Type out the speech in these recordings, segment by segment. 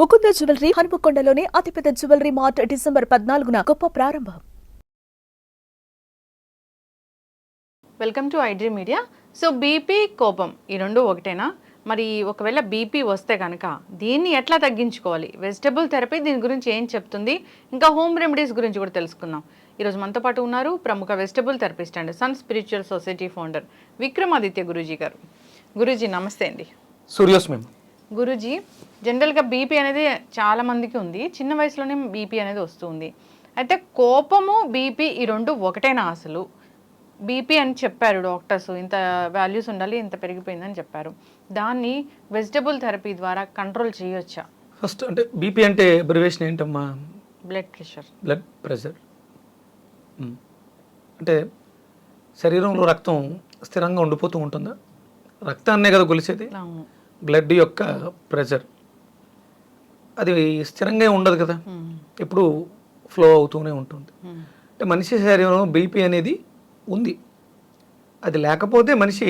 Mukunda jewellery హనుమకొండలోని అతిపెద్ద jewellery mart December పద్నాలుగున గొప్ప ప్రారంభం. Welcome to iDream media so BP కోపం ఈ రెండు ఒకటేనా? మరి ఒకవేళ బీపీ వస్తే కనుక దీన్ని ఎట్లా తగ్గించుకోవాలి? వెజిటబుల్ థెరపీ దీని గురించి ఏం చెప్తుంది? ఇంకా హోమ్ రెమెడీస్ గురించి కూడా తెలుసుకుందాం. ఈరోజు మనతో పాటు ఉన్నారు ప్రముఖ vegetable therapist and sun spiritual society founder Vikramaditya Guruji గారు. గురూజీ నమస్తే అండి. సూర్యోస్ మేము గురూజీ జనరల్గా బీపీ అనేది చాలా మందికి ఉంది. చిన్న వయసులోనే బీపీ అనేది వస్తుంది. అయితే కోపము బీపీ ఈ రెండు ఒకటేనా అసలు? బీపీ అని చెప్పారు డాక్టర్స్ ఇంత వాల్యూస్ ఉండాలి ఇంత పెరిగిపోయిందని చెప్పారు. దాన్ని వెజిటబుల్ థెరపీ ద్వారా కంట్రోల్ చేయొచ్చా? ఫస్ట్ అంటే బీపీ అంటే అబ్రివేషన్ ఏంటమ్మా? Blood pressure blood pressure. అంటే శరీరంలో రక్తం స్థిరంగా ఉండిపోతూ ఉంటుందా? రక్తాన్నే కదా కొలిసేది? అవును. బ్లడ్ యొక్క ప్రెషర్ అది స్థిరంగా ఉండదు కదా మ్మ్. ఎప్పుడు ఫ్లో అవుతూనే ఉంటుంది మ్మ్. అంటే మనిషి శరీరంలో బీపీ అనేది ఉంది అది లేకపోతే మనిషి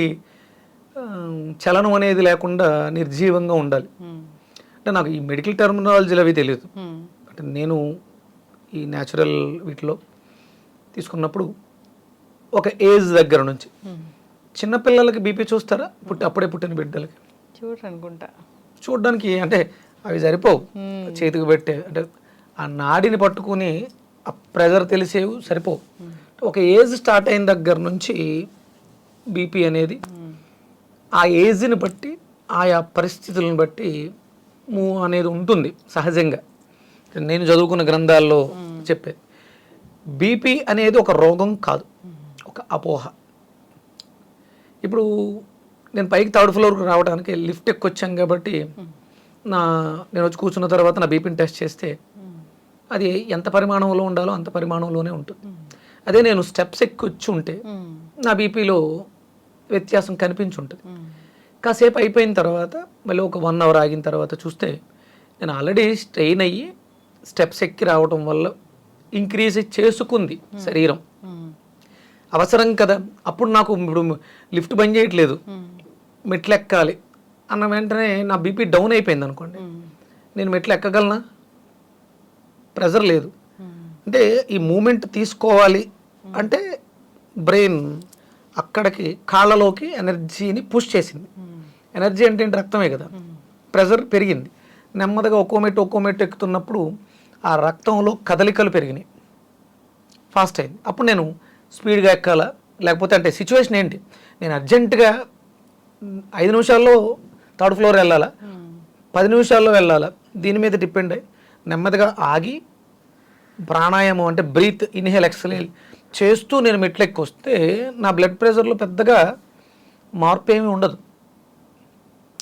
చలనం అనేది లేకుండా నిర్జీవంగా ఉండాలి మ్మ్. అంటే నాకు ఈ మెడికల్ టర్మినాలజీలు అవి తెలియదు. అంటే నేను ఈ న్యాచురల్ వీటిలో తీసుకున్నప్పుడు ఒక ఏజ్ దగ్గర నుంచి. చిన్నపిల్లలకి బీపీ చూస్తారా పుట్టి అప్పుడే పుట్టిన బిడ్డలకి చూడరు అనుకుంటా చూడడానికి అంటే అవి సరిపోవు. చేతికి పెట్టే అంటే ఆ నాడిని పట్టుకుని ఆ ప్రెజర్ తెలిసేవి సరిపోవు. ఒక ఏజ్ స్టార్ట్ అయిన దగ్గర నుంచి బీపీ అనేది. ఆ ఏజ్ని బట్టి ఆయా పరిస్థితులను బట్టి మూవ్ అనేది ఉంటుంది సహజంగా. నేను చదువుకున్న గ్రంథాల్లో చెప్పేది బీపీ అనేది ఒక రోగం కాదు. ఒక అపోహ. ఇప్పుడు నేను పైకి థర్డ్ ఫ్లోర్కి రావడానికి లిఫ్ట్ ఎక్కి వచ్చాం కాబట్టి నా నేను వచ్చి కూర్చున్న తర్వాత నా బీపీని టెస్ట్ చేస్తే అది ఎంత పరిమాణంలో ఉండాలో అంత పరిమాణంలోనే ఉంటుంది. అదే నేను స్టెప్స్ ఎక్కి వచ్చి ఉంటే నా బీపీలో వ్యత్యాసం కనిపించుంటుంది. కాసేపు అయిపోయిన తర్వాత మళ్ళీ ఒక వన్ అవర్ ఆగిన తర్వాత చూస్తే నేను ఆల్రెడీ స్ట్రెయిన్ అయ్యి స్టెప్స్ ఎక్కి రావడం వల్ల ఇంక్రీజ్ చేసుకుంది శరీరం. అవసరం కదా. అప్పుడు నాకు ఇప్పుడు లిఫ్ట్ బంద్ చేయట్లేదు. మెట్లు ఎక్కాలి అన్న వెంటనే నా బీపీ డౌన్ అయిపోయింది అనుకోండి. నేను మెట్లు ఎక్కగలనా ప్రెజర్ లేదు. అంటే ఈ మూమెంట్ తీసుకోవాలి అంటే బ్రెయిన్ అక్కడికి కాళ్ళలోకి ఎనర్జీని పుష్ చేసింది. ఎనర్జీ అంటే ఏంటి? రక్తమే కదా. ప్రెజర్ పెరిగింది. నెమ్మదిగా ఒక్కో మెట్టు ఒక్కో మెట్టు ఎక్కుతున్నప్పుడు ఆ రక్తంలో కదలికలు పెరిగినాయి. ఫాస్ట్ అయింది. అప్పుడు నేను స్పీడ్గా ఎక్కాలా? లేకపోతే అంటే సిచ్యువేషన్ ఏంటి? నేను అర్జెంటుగా ఐదు నిమిషాల్లో థర్డ్ ఫ్లోర్ వెళ్ళాలా. పది నిమిషాల్లో వెళ్ళాలా? దీని మీద డిపెండ్ అయ్యి నెమ్మదిగా ఆగి ప్రాణాయామం అంటే బ్రీత్ ఇన్హేల్ ఎక్సలేల్ చేస్తూ నేను మెట్లు ఎక్కి వస్తే నా బ్లడ్ ప్రెషర్లో పెద్దగా మార్పు ఏమీ ఉండదు.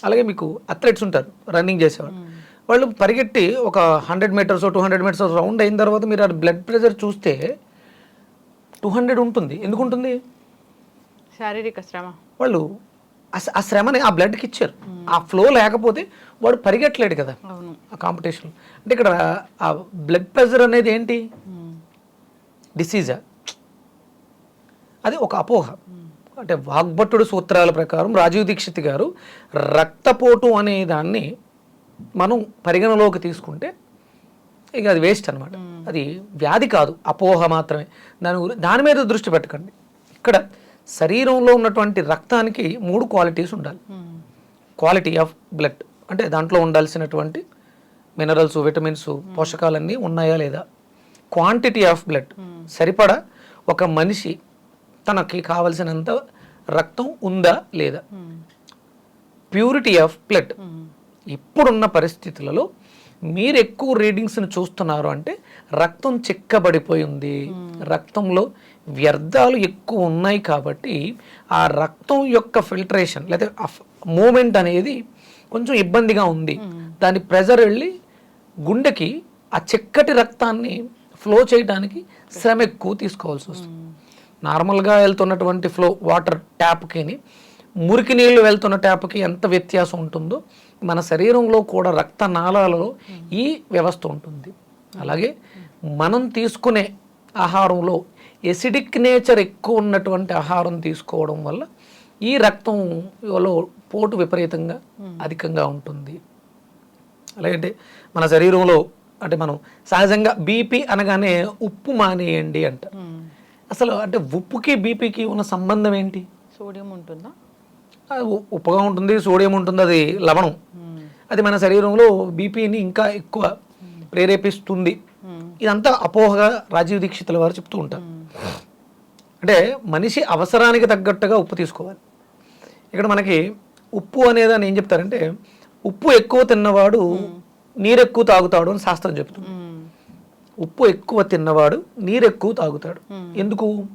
అలాగే మీకు అథ్లెట్స్ ఉంటారు రన్నింగ్ చేసేవాళ్ళు. వాళ్ళు పరిగెట్టి ఒక hundred meters two hundred meters round అయిన తర్వాత మీరు ఆ బ్లడ్ ప్రెషర్ చూస్తే టూ హండ్రెడ్ ఉంటుంది. ఎందుకు ఉంటుంది? శారీరక శ్రమ. వాళ్ళు ఆ శ్రమని ఆ బ్లడ్కి ఇచ్చారు. ఆ ఫ్లో లేకపోతే వాడు పరిగెట్టలేడు కదా. ఆ కాంపిటీషన్ అంటే ఇక్కడ ఆ బ్లడ్ ప్రెషర్ అనేది ఏంటి. డిసీజా అది ఒక అపోహ. అంటే వాగ్భట్టుడు సూత్రాల ప్రకారం రాజీవ్ దీక్షిత్ గారు రక్తపోటు అనే దాన్ని మనం పరిగణలోకి తీసుకుంటే ఇక అది వేస్ట్ అనమాట అది వ్యాధి కాదు అపోహ మాత్రమే. దాని గురి దాని మీద దృష్టి పెట్టకండి. ఇక్కడ శరీరంలో ఉన్నటువంటి రక్తానికి మూడు క్వాలిటీస్ ఉండాలి. క్వాలిటీ ఆఫ్ బ్లడ్ అంటే దాంట్లో ఉండాల్సినటువంటి మినరల్స్ విటమిన్స్ పోషకాలన్నీ ఉన్నాయా లేదా క్వాంటిటీ ఆఫ్ బ్లడ్ సరిపడా ఒక మనిషి తనకి కావలసినంత రక్తం ఉందా లేదా. Purity of blood. ఇప్పుడున్న పరిస్థితులలో మీరు ఎక్కువ రీడింగ్స్ని చూస్తున్నారు అంటే రక్తం చిక్కబడిపోయి ఉంది రక్తంలో వ్యర్థాలు ఎక్కువ ఉన్నాయి కాబట్టి ఆ రక్తం యొక్క ఫిల్టరేషన్ లేదా మూమెంట్ అనేది కొంచెం ఇబ్బందిగా ఉంది. దాని ప్రెజర్ వెళ్ళి గుండెకి ఆ చిక్కటి రక్తాన్ని ఫ్లో చేయడానికి శ్రమ ఎక్కువ తీసుకోవాల్సి వస్తుంది. నార్మల్గా వెళ్తున్నటువంటి ఫ్లో వాటర్ ట్యాప్కి మురికి నీళ్ళు వెళ్తున్న ట్యాప్కి ఎంత వ్యత్యాసం ఉంటుందో మన శరీరంలో కూడా రక్త నాళాలలో ఈ వ్యవస్థ ఉంటుంది. అలాగే మనం తీసుకునే ఆహారంలో ఎసిడిక్ నేచర్ ఎక్కువ ఉన్నటువంటి ఆహారం తీసుకోవడం వల్ల ఈ రక్తంలో పోటు విపరీతంగా అధికంగా ఉంటుంది. అలాగే అంటే మన శరీరంలో అంటే మనం సహజంగా బీపీ అనగానే ఉప్పు మానేయండి అంట అసలు అంటే ఉప్పుకి బీపీకి ఉన్న సంబంధం ఏంటి? సోడియం ఉంటుందా? ఉప్పుగా ఉంటుంది సోడియం ఉంటుంది అది లవణం. అది మన శరీరంలో బీపీని ఇంకా ఎక్కువ ప్రేరేపిస్తుంది. ఇదంతా అపోహగా రాజీవ్ దీక్షితుల వారు చెప్తూ ఉంటారు. అంటే మనిషి అవసరానికి తగ్గట్టుగా ఉప్పు తీసుకోవాలి. ఇక్కడ మనకి ఉప్పు అనేదాన్ని ఏం చెప్తారంటే ఉప్పు ఎక్కువ తిన్నవాడు నీరు ఎక్కువ తాగుతాడు అని శాస్త్రం చెప్తుంది. ఉప్పు ఎక్కువ తిన్నవాడు నీరు ఎక్కువ తాగుతాడు ఎందుకు?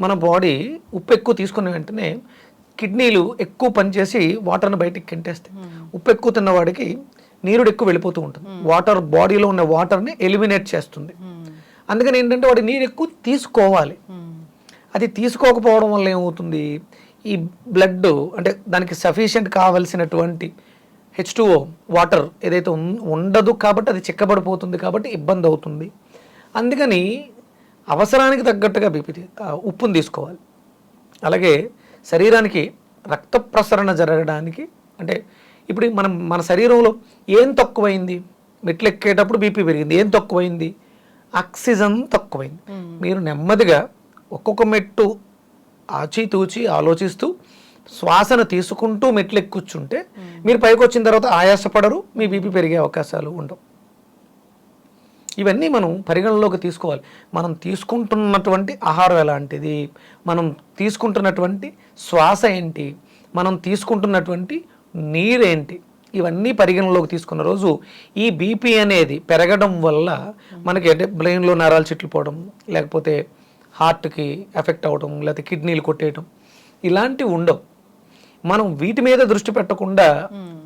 మన బాడీ ఉప్పు ఎక్కువ తీసుకున్న వెంటనే కిడ్నీలు ఎక్కువ పనిచేసి వాటర్ని బయటికి కింటేస్తాయి. ఉప్పు ఎక్కువ తిన్నవాడికి నీరుడు ఎక్కువ వెళ్ళిపోతూ ఉంటుంది. వాటర్ బాడీలో ఉన్న వాటర్ని ఎలిమినేట్ చేస్తుంది. అందుకని ఏంటంటే వాడి నీరు ఎక్కువ తీసుకోవాలి. అది తీసుకోకపోవడం వల్ల ఏమవుతుంది? ఈ బ్లడ్ అంటే దానికి సఫిషియెంట్ కావలసినటువంటి హెచ్ వాటర్ ఏదైతే ఉండదు కాబట్టి అది చిక్కబడిపోతుంది కాబట్టి ఇబ్బంది అవుతుంది. అందుకని అవసరానికి తగ్గట్టుగా బీపీ ఉప్పును తీసుకోవాలి. అలాగే శరీరానికి రక్త ప్రసరణ జరగడానికి అంటే ఇప్పుడు మనం మన శరీరంలో ఏం తక్కువైంది? మెట్లు ఎక్కేటప్పుడు బీపీ పెరిగింది. ఏం తక్కువైంది? ఆక్సిజన్ తక్కువైంది. మీరు నెమ్మదిగా ఒక్కొక్క మెట్టు ఆచితూచి ఆలోచిస్తూ శ్వాసను తీసుకుంటూ మెట్లు ఎక్కుచ్చుంటే మీరు పైకి వచ్చిన తర్వాత ఆయాసపడరు మీ బీపీ పెరిగే అవకాశాలు ఉండవు. ఇవన్నీ మనం పరిగణలోకి తీసుకోవాలి. మనం తీసుకుంటున్నటువంటి ఆహారం ఎలాంటిది? మనం తీసుకుంటున్నటువంటి శ్వాస ఏంటి? మనం తీసుకుంటున్నటువంటి నీరేంటి? ఇవన్నీ పరిగణలోకి తీసుకున్న రోజు ఈ బీపీ అనేది పెరగడం వల్ల మనకి అంటే బ్రెయిన్లో నరాలు చిట్లిపోవడం లేకపోతే హార్ట్కి ఎఫెక్ట్ అవ్వడం లేకపోతే కిడ్నీలు కొట్టేయడం ఇలాంటివి ఉండవు. మనం వీటి మీద దృష్టి పెట్టకుండా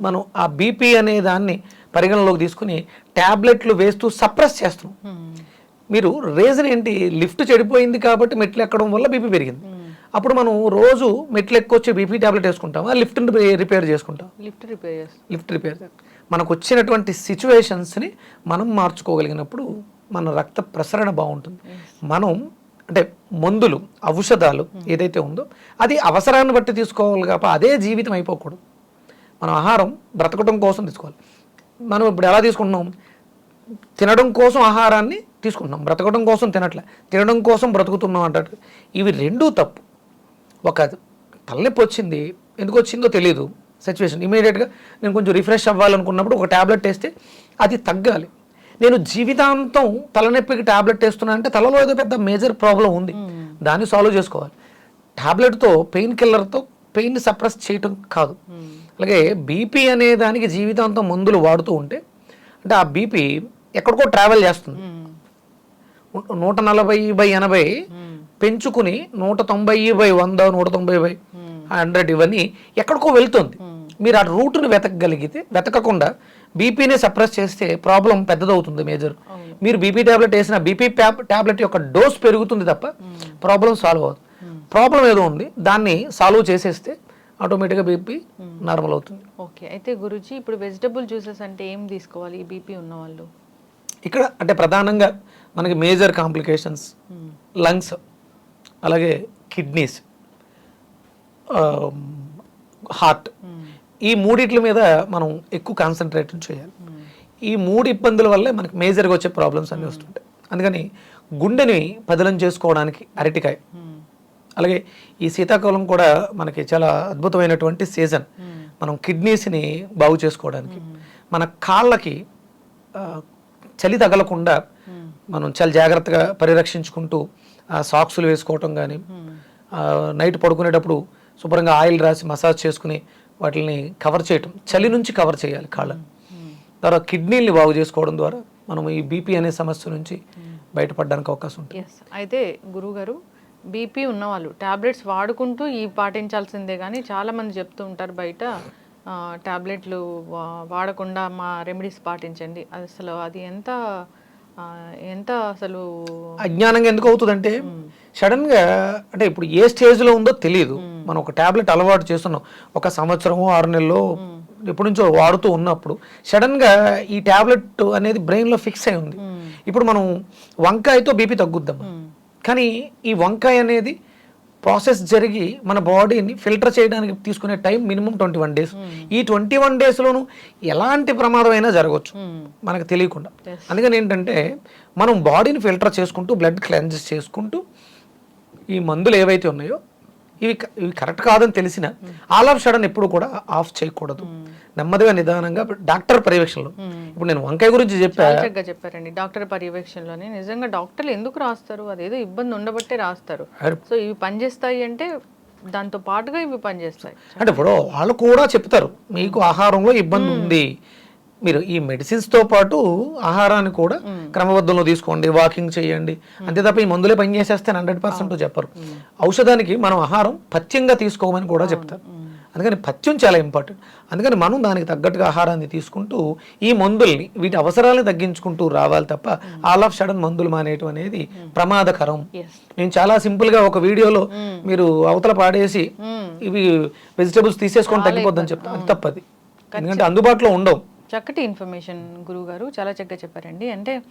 మనం ఆ బీపీ అనే దాన్ని పరిగణలోకి తీసుకుని ట్యాబ్లెట్లు వేస్తూ సప్రెస్ చేస్తున్నాం. మీరు రీజన్ ఏంటి? లిఫ్ట్ చెడిపోయింది కాబట్టి మెట్లు ఎక్కడం వల్ల బీపీ పెరిగింది. అప్పుడు మనం రోజు మెట్లు ఎక్కొచ్చి బీపీ ట్యాబ్లెట్ వేసుకుంటామా? లిఫ్ట్ని రిపేర్ చేసుకుంటాం లిఫ్ట్ రిపేర్ చేస్తాం. లిఫ్ట్ రిపేర్ మనకు వచ్చినటువంటి సిచ్యువేషన్స్ని మనం మార్చుకోగలిగినప్పుడు మన రక్త ప్రసరణ బాగుంటుంది. మనం అంటే మందులు ఔషధాలు ఏదైతే ఉందో అది అవసరాన్ని బట్టి తీసుకోవాలి కాబట్టి అదే జీవితం అయిపోకూడదు. మనం ఆహారం బ్రతకడం కోసం తీసుకోవాలి. మనం ఇప్పుడు ఎలా తీసుకుంటున్నాం? తినడం కోసం ఆహారాన్ని తీసుకుంటున్నాం. బ్రతకడం కోసం తినట్లే. తినడం కోసం బ్రతుకుతున్నాం అంటారు ఇవి రెండూ తప్పు. ఒక తలనొప్పి వచ్చింది. ఎందుకు వచ్చిందో తెలియదు సిచ్యువేషన్ ఇమీడియట్గా నేను కొంచెం రిఫ్రెష్ అవ్వాలనుకున్నప్పుడు ఒక ట్యాబ్లెట్ వేస్తే అది తగ్గాలి. నేను జీవితాంతం తలనొప్పికి ట్యాబ్లెట్ వేస్తున్నా అంటే తలలో ఏదో పెద్ద మేజర్ ప్రాబ్లం ఉంది. దాన్ని సాల్వ్ చేసుకోవాలి. ట్యాబ్లెట్తో పెయిన్ కిల్లర్తో పెయిన్ సప్రెస్ చేయటం కాదు. అలాగే బీపీ అనే దానికి జీవితాంతం మందులు వాడుతూ ఉంటే అంటే ఆ బీపీ ఎక్కడికో ట్రావెల్ చేస్తుంది. నూట నలభై బై ఎనభై పెంచుకుని నూట తొంభై బై వంద నూట తొంభై బై హండ్రెడ్ ఇవన్నీ ఎక్కడికో వెళ్తుంది. మీరు ఆ రూట్ని వెతకగలిగితే వెతకకుండా బీపీనే సప్రెస్ చేస్తే ప్రాబ్లం పెద్దదవుతుంది మేజర్ మీరు బీపీ ట్యాబ్లెట్ వేసిన బీపీ ట్యాబ్లెట్ యొక్క డోస్ పెరుగుతుంది తప్ప ప్రాబ్లం సాల్వ్ అవుతుంది ప్రాబ్లం ఏదో ఉంది దాన్ని సాల్వ్ చేసేస్తే ఆటోమేటిక్గా బీపీ నార్మల్ అవుతుంది. ఓకే అయితే గురుజీ ఇప్పుడు వెజిటబుల్ జ్యూసెస్ అంటే ఏం తీసుకోవాలి బీపీ ఉన్న వాళ్ళు ఇక్కడ అంటే ప్రధానంగా మనకి మేజర్ కాంప్లికేషన్స్ లంగ్స్ అలాగే కిడ్నీస్ హార్ట్ ఈ మూడిట్ల మీద మనం ఎక్కువ కాన్సన్ట్రేట్ చేయాలి. ఈ మూడు ఇబ్బందుల వల్లే మనకి మేజర్గా వచ్చే ప్రాబ్లమ్స్ అన్నీ వస్తుంటాయి. అందుకని గుండెని పదిలం చేసుకోవడానికి అరటికాయ. అలాగే ఈ శీతాకాలం కూడా మనకి చాలా అద్భుతమైనటువంటి సీజన్ మనం కిడ్నీస్ని బాగు చేసుకోవడానికి. మన కాళ్ళకి చలి తగలకుండా మనం చాలా జాగ్రత్తగా పరిరక్షించుకుంటూ సాక్సులు వేసుకోవటం కానీ నైట్ పడుకునేటప్పుడు శుభ్రంగా ఆయిల్ రాసి మసాజ్ చేసుకుని వాటిని కవర్ చేయటం చలి నుంచి కవర్ చేయాలి కాళ్ళని తర్వాత కిడ్నీల్ని బాగు చేసుకోవడం ద్వారా మనం ఈ బీపీ అనే సమస్య నుంచి బయటపడడానికి అవకాశం ఉంటుంది. అయితే గురుగారు బీపీ ఉన్నవాళ్ళు టాబ్లెట్స్ వాడుకుంటూ ఈ పాటించాల్సిందే కానీ చాలామంది చెప్తూ ఉంటారు బయట ట్యాబ్లెట్లు టాబ్లెట్లు వా- వాడకుండా మా రెమెడీస్ పాటించండి. అది అసలు అది ఎంత ఎంత అసలు అజ్ఞానంగా ఎందుకు అవుతుందంటే సడన్గా అంటే ఇప్పుడు ఏ స్టేజ్లో ఉందో తెలియదు మనం ఒక టాబ్లెట్ అలవాటు చేస్తున్నాం. ఒక సంవత్సరము ఆరు నెలలు ఎప్పటి నుంచో వాడుతూ ఉన్నప్పుడు సడన్గా ఈ టాబ్లెట్ అనేది బ్రెయిన్లో ఫిక్స్ అయి ఉంది. ఇప్పుడు మనం వంకాయతో బీపీ తగ్గుద్దాం. కానీ ఈ వంకాయ అనేది ప్రాసెస్ జరిగి మన బాడీని ఫిల్టర్ చేయడానికి తీసుకునే time minimum twenty one days. ఈ ట్వంటీ వన్ డేస్లోనూ ఎలాంటి ప్రమాదం అయినా జరగవచ్చు మనకు తెలియకుండా. అందుకని ఏంటంటే మనం బాడీని ఫిల్టర్ చేసుకుంటూ బ్లడ్ క్లెన్జెస్ చేసుకుంటూ ఈ మందులు ఏవైతే ఉన్నాయో ఇవి ఇవి కరెక్ట్ కాదని తెలిసిన ఆల్ ఆఫ్ సడన్ ఎప్పుడు కూడా ఆఫ్ చేయకూడదు. నెమ్మదిగా నిదానంగా డాక్టర్ పర్యవేక్షణలో. ఇప్పుడు నేను వంకాయ గురించి చెప్పా. చాలా చక్కగా చెప్పారండి. డాక్టర్ పర్యవేక్షణలోనే నిజంగా డాక్టర్లు ఎందుకు రాస్తారు? అదేదో ఇబ్బంది ఉండబట్టే రాస్తారు. సో ఇవి పనిచేస్తాయి అంటే దాంతో పాటుగా ఇవి పనిచేస్తాయి. అంటే ఇప్పుడు వాళ్ళు కూడా చెప్తారు మీకు ఆహారంలో ఇబ్బంది ఉంది. మీరు ఈ మెడిసిన్స్తో పాటు ఆహారాన్ని కూడా క్రమబద్ధంలో తీసుకోండి వాకింగ్ చేయండి. అంతే తప్ప ఈ మందులే పని చేసేస్తే హండ్రెడ్ పర్సెంట్ చెప్పరు. ఔషధానికి మనం ఆహారం పథ్యంగా తీసుకోమని కూడా చెప్తారు. అందుకని పథ్యం చాలా ఇంపార్టెంట్ అందుకని మనం దానికి తగ్గట్టుగా ఆహారాన్ని తీసుకుంటూ ఈ మందుల్ని వీటి అవసరాలను తగ్గించుకుంటూ రావాలి తప్ప ఆల్ ఆఫ్ సడన్ మందులు మానేయటం అనేది ప్రమాదకరం. నేను చాలా సింపుల్గా ఒక వీడియోలో మీరు అవతల పాడేసి ఇవి వెజిటబుల్స్ తీసేసుకొని తగ్గిపోద్దని చెప్తాను. అది తప్పది. ఎందుకంటే అందుబాటులో ఉండవు. చక్కటి ఇన్ఫర్మేషన్ గురువు గారు చాలా చక్కగా చెప్పారండి. అంటే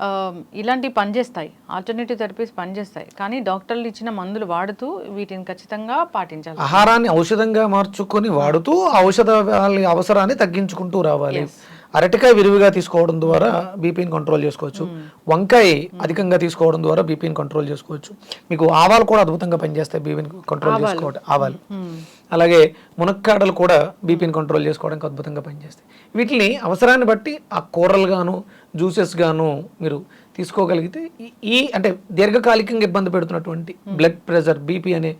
ఆ, ఇలాంటివి పనిచేస్తాయి. ఆల్టర్నేటివ్ థెరపీస్ పనిచేస్తాయి. కానీ డాక్టర్లు ఇచ్చిన మందులు వాడుతూ వీటిని ఖచ్చితంగా పాటించాలి. ఆహారాన్ని ఔషధంగా మార్చుకొని వాడుతూ ఔషధ అవసరాన్ని తగ్గించుకుంటూ రావాలి. అరటికాయ విరివిగా తీసుకోవడం ద్వారా బీపీని కంట్రోల్ చేసుకోవచ్చు. వంకాయ అధికంగా తీసుకోవడం ద్వారా బీపీని కంట్రోల్ చేసుకోవచ్చు. మీకు ఆవాలు కూడా అద్భుతంగా పనిచేస్తాయి. బీపీని కంట్రోల్ చేసుకోవడం ఆవాలు. అలాగే మునక్కాడలు కూడా బీపీని కంట్రోల్ చేసుకోవడానికి అద్భుతంగా పనిచేస్తాయి. వీటిని అవసరాన్ని బట్టి ఆ కూరలు గాను జ్యూసెస్ గాను మీరు తీసుకోగలిగితే ఈ- ఈ అంటే దీర్ఘకాలికంగా ఇబ్బంది పెడుతున్నటువంటి బ్లడ్ ప్రెషర్ బీపీ అనే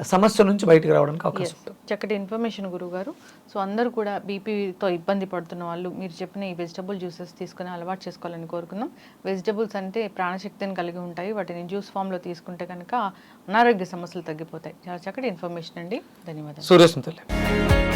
సమస్య నుంచి బయటకు రావడానికి అవకాశం ఉంటుంది. చక్కటి ఇన్ఫర్మేషన్ గురువు గారు సో అందరూ కూడా బీపీతో ఇబ్బంది పడుతున్న వాళ్ళు మీరు చెప్పిన ఈ వెజిటబుల్ జ్యూసెస్ తీసుకుని అలవాటు చేసుకోవాలని కోరుకుందాం. వెజిటబుల్స్ అంటే ప్రాణశక్తిని కలిగి ఉంటాయి. వాటిని జ్యూస్ ఫామ్లో తీసుకుంటే కనుక అనారోగ్య సమస్యలు తగ్గిపోతాయి. చాలా చక్కటి ఇన్ఫర్మేషన్ అండి. ధన్యవాదాలు.